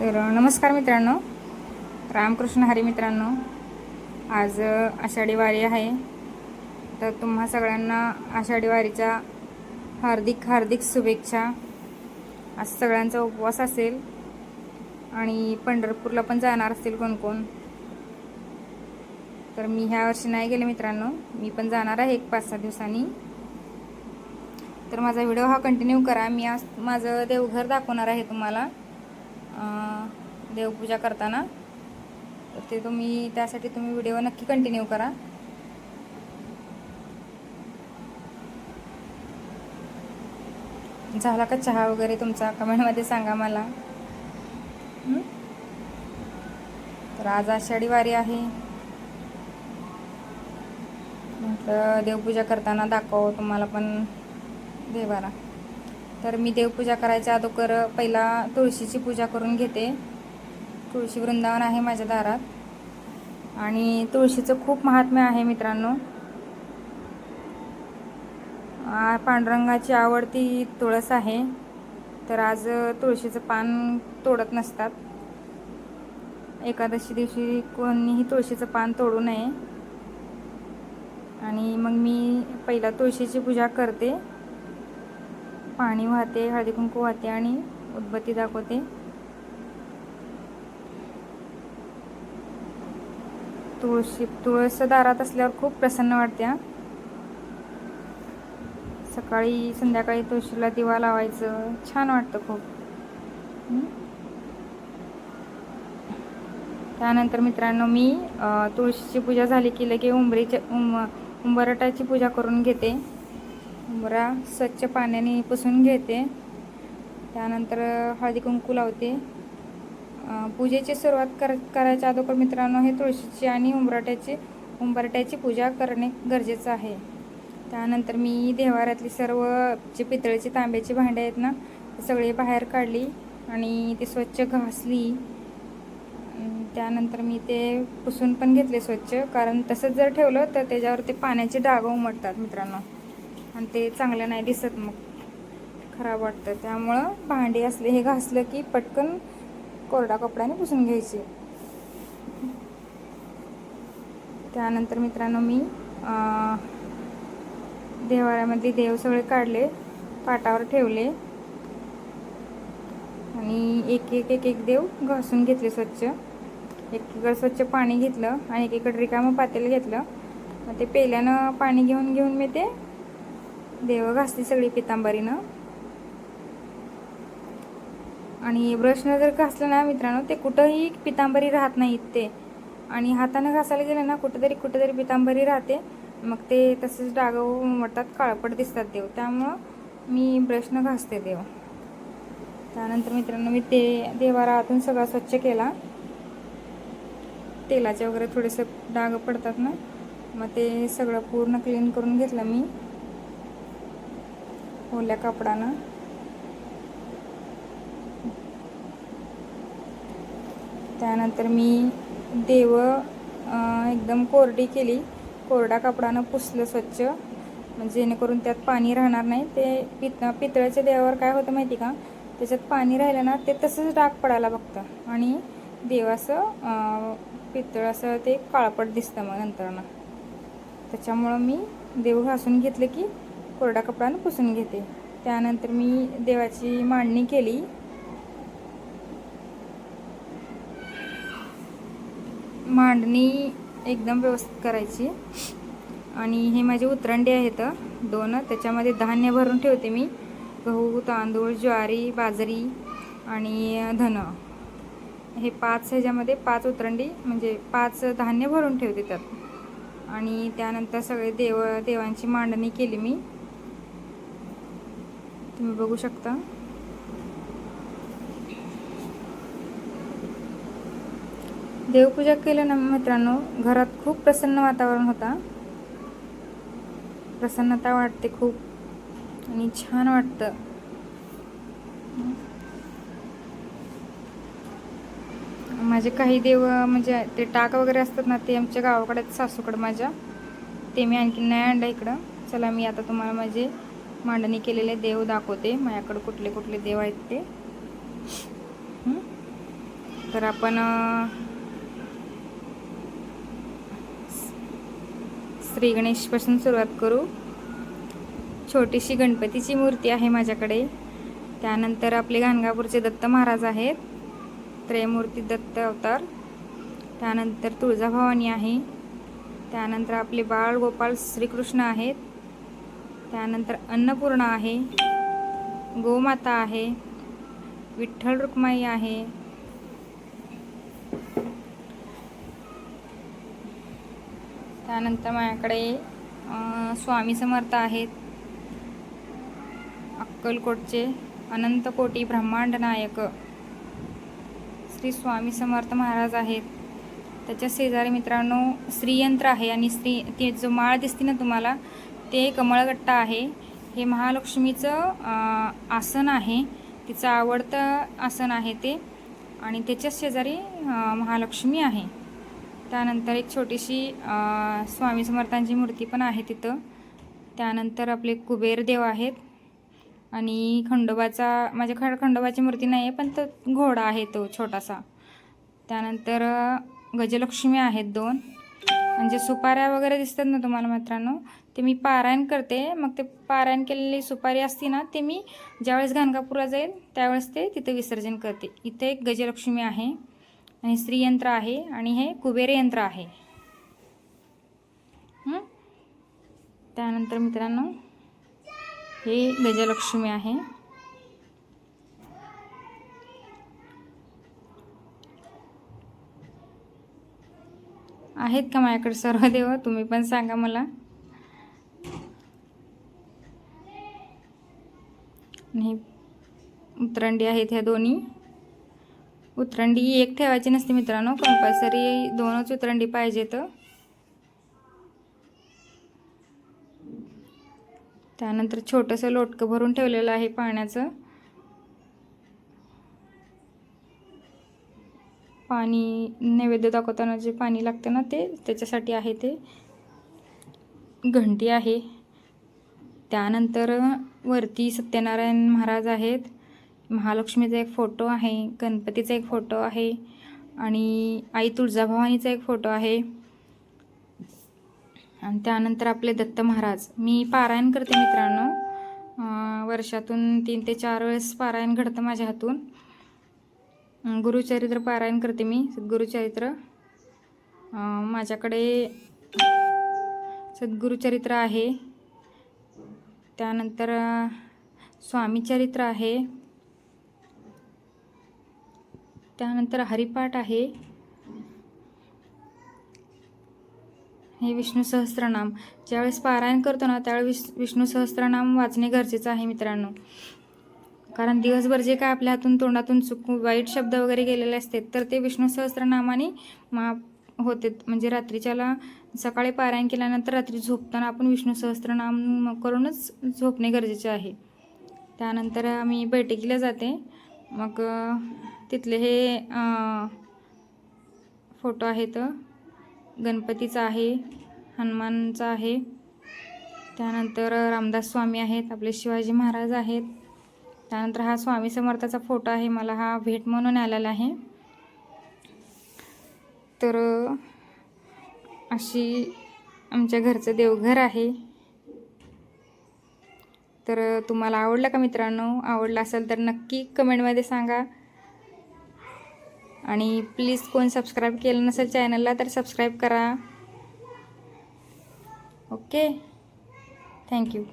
तर नमस्कार मित्रांनो. रामकृष्ण हरी मित्रांनो. आज आषाढी वारी आहे. तर तुम्हा सगळ्यांना आषाढी वारीच्या हार्दिक हार्दिक शुभेच्छा. आज सगळ्यांचा उपवास असेल आणि पंढरपूरला पण जाणार असतील कोण कोण तर मी ह्या वर्षी नाही गेले मित्रांनो. मी पण जाणार आहे एक पाच सहा दिवसांनी. तर माझा व्हिडिओ हा कंटिन्यू करा. मी आज माझं देवघर दाखवणार आहे तुम्हाला. देवपूजा करताना. तर ते तुम्ही त्यासाठी तुम्ही व्हिडिओ नक्की कंटिन्यू करा. झाला का चहा वगैरे तुमचा? कमेंटमध्ये सांगा मला. तर आज आषाढी वारी आहे. म्हटलं देवपूजा करताना दाखव तुम्हाला पण देवाला. तर मी देवपूजा करायच्या अगोदर पहिला तुळशीची पूजा करून घेते. तुळशी वृंदावन आहे माझ्या दारात. आणि तुळशीचं खूप महात्म्य आहे मित्रांनो. पांडुरंगाची आवडती तुळस आहे. तर आज तुळशीचं पान तोडत नसतात. एकादशी दिवशी कोणीही तुळशीचं पान तोडू नये. आणि मग मी पहिला तुळशीची पूजा करते. पाणी वाहते हळदी कुंकू वाहते आणि उदबत्ती दाखवते. तुळशी तुळस दारात असल्यावर खूप प्रसन्न वाटते सकाळी संध्याकाळी तुळशीला दिवा लावायचं. छान वाटतं खूप. त्यानंतर मित्रांनो मी तुळशीची पूजा झाली की लगे उंबरीच्या उंब उंबरटाची पूजा करून घेते. उंबरा स्वच्छ पाण्याने पुसून घेते. त्यानंतर हळदी कुंकू लावते. पूजेची सुरुवात कर करायच्या अगोदर मित्रांनो हे तुळशीची आणि उंबरट्याची उंबरट्याची पूजा करणे गरजेचं आहे. त्यानंतर मी देवाऱ्यातली सर्व जे पितळेची तांब्याची भांडे आहेत ना ते सगळे बाहेर काढली आणि ती स्वच्छ घासली. त्यानंतर मी ते पुसून पण घेतले स्वच्छ कारण तसंच जर ठेवलं तर त्याच्यावर ते पाण्याचे डाग उमटतात मित्रांनो. आणि ते चांगलं नाही दिसत मग. खराब वाटतं. त्यामुळं भांडी असले हे घासलं की पटकन कोरडा कपड्याने पुसून घ्यायचे. त्यानंतर मित्रांनो मी देवाऱ्यामध्ये देव सगळे काढले पाटावर ठेवले. आणि एक एक एक एक देव घासून घेतले स्वच्छ. एकीकडे स्वच्छ पाणी घेतलं आणि एकीकडे रिकामं पातेलं घेतलं. मग ते पेल्यानं पाणी घेऊन घेऊन मी ते देव घासली सगळी पितांबरीनं. आणि ब्रशनं जर घासलं ना मित्रांनो ते कुठंही पितांबरी राहत नाहीत ते. आणि हातानं घासायला गेलं ना कुठंतरी कुठंतरी पितांबरी राहते. मग ते तसेच डाग उमटतात काळपट दिसतात देव. त्यामुळं मी ब्रशनं घासते देव. त्यानंतर मित्रांनो मी ते देवारा आतून सगळा स्वच्छ केला. तेलाचे वगैरे थोडेसे डाग पडतात ना मग ते सगळं पूर्ण क्लीन करून घेतलं मी. ओल्या कापडानं त्यानंतर मी देव एकदम कोरडी केली. कोरडा कपडानं पुसलं स्वच्छ. म्हणजे जेणेकरून त्यात पाणी राहणार नाही. ते पित पितळ्याच्या देवावर काय होतं माहिती का? त्याच्यात पाणी राहिलं ना ते तसंच डाग पडायला बघतं. आणि देवाचं पितळ असं ते काळपट दिसतं मग नंतरनं. त्याच्यामुळं मी देव घासून घेतलं की कोरडा कपडानं पुसून घेते. त्यानंतर मी देवाची मांडणी केली. मांडणी एकदम व्यवस्थित करायची. आणि हे माझे उतरंडे आहेत दोन. त्याच्यामध्ये धान्य भरून ठेवते मी. गहू तांदूळ ज्वारी बाजरी आणि धन. हे पाच ह्याच्यामध्ये पाच उतरंडी म्हणजे पाच धान्य भरून ठेवते त्यात. आणि त्यानंतर सगळे देव देवांची मांडणी केली मी. तुम्ही बघू शकता. देवपूजा केलं ना मित्रांनो घरात खूप प्रसन्न वातावरण होता. प्रसन्नता वाटते खूप आणि छान वाटतं. माझे काही देव म्हणजे ते टाक वगैरे असतात ना ते आमच्या गावाकडे आहेत, सासूकडं माझ्या. ते मी आणखी नाही आणलं इकडं. चला मी आता तुम्हाला माझे मांडणी केलेले देव दाखवते. माझ्याकडे कुठले कुठले देव आहेत ते. तर आपण श्री गणेशपासून सुरुवात करू. छोटीशी गणपतीची मूर्ती आहे माझ्याकडे. त्यानंतर आपले गाणगापूरचे दत्त महाराज आहेत. त्रयमूर्ती दत्त अवतार. त्यानंतर तुळजाभवानी आहे. त्यानंतर आपले बाळ गोपाल श्रीकृष्ण आहेत. त्यानंतर अन्नपूर्णा आहे गोमाता आहे विठ्ठल रुक्माई आहे. त्यानंतर माझ्याकडे स्वामी समर्थ आहेत. अक्कलकोटचे अनंतकोटी ब्रह्मांड नायक. श्री स्वामी समर्थ महाराज आहेत. त्याच्या शेजारी मित्रांनो श्रीयंत्र आहे आणि श्री ते जो माळ दिसते ना तुम्हाला ते कमळगट्टा आहे. हे महालक्ष्मीचं आसन आहे. तिचं आवडतं आसन आहे ते. आणि त्याच्याच शेजारी महालक्ष्मी आहे. त्यानंतर एक छोटीशी स्वामी समर्थांची मूर्ती पण आहे तिथं. त्यानंतर आपले कुबेर देव आहेत. आणि खंडोबाचा माझ्या खंड खंडोबाची मूर्ती नाही आहे पण तो घोडा आहे तो छोटासा. त्यानंतर गजलक्ष्मी आहेत दोन. म्हणजे सुपाऱ्या वगैरे दिसतात ना तुम्हाला मित्रांनो ते मी पारायण करते. मग ते पारायण केलेली सुपारी असते ना ते मी ज्यावेळेस गाणगापूरला जाईल त्यावेळेस ते तिथे विसर्जन करते. इथे एक गजलक्ष्मी आहे आणि स्त्रीयंत्र आहे आणि हे कुबेर यंत्र आहे. त्यानंतर मित्रांनो हे गजलक्ष्मी आहे. आहेत का माझ्याकडे सर्व देव? तुम्ही पण सांगा मला. आणि उतरंडी आहेत ह्या दोन्ही. उतरंडी एक ठेवायची नसते मित्रांनो कंपल्सरी दोनच उतरंडी पाहिजेत. त्यानंतर छोटंसं लोटकं भरून ठेवलेलं आहे पाण्याचं. पाणी नैवेद्य दाखवताना जे पाणी लागतं ना ते त्याच्यासाठी आहे ते. घंटी आहे. त्यानंतर वरती सत्यनारायण महाराज आहेत. महालक्ष्मीचा एक फोटो आहे गणपतीचा एक फोटो आहे आणि आई तुळजाभवानीचा एक फोटो आहे. आणि त्यानंतर आपले दत्त महाराज. मी पारायण करते मित्रांनो. वर्षातून तीन ते चार वेळेस पारायण घडतं माझ्या हातून. गुरुचरित्र पारायण करते मी सद्गुरुचरित्र. माझ्याकडे सद्गुरुचरित्र आहे. त्यानंतर स्वामीचरित्र आहे. त्यानंतर हरिपाठ आहे. हे विष्णू सहस्त्रनाम ज्यावेळेस पारायण करतो ना त्यावेळेस विष विष्णू सहस्त्रनाम वाचणे गरजेचं आहे मित्रांनो. कारण दिवसभर जे काय आपल्या हातून तोंडातून चुक वाईट शब्द वगैरे गेलेले असते तर ते विष्णू सहस्त्रनामाने मा होते. म्हणजे रात्रीच्याला सकाळी पारायण केल्यानंतर रात्री झोपताना आपण विष्णू सहस्त्रनाम करूनच झोपणे गरजेचे आहे. त्यानंतर आम्ही बैठकीला जाते. मग तिथले हे फोटो आहेत. गणपतीचा आहे हनुमानचा आहे. त्यानंतर रामदास स्वामी आहेत आपले शिवाजी महाराज आहेत. त्यानंतर हा स्वामी समर्थाचा फोटो आहे. मला हा भेट म्हणून आलेला आहे. तर अशी आमच्या घरचं देवघर आहे. तर तुम्हाला आवडलं का मित्रांनो? आवडलं असेल तर नक्की कमेंटमध्ये सांगा. आणि प्लीज कोण सबस्क्राईब केलं नसेल चॅनलला तर सबस्क्राईब करा. ओके? थँक्यू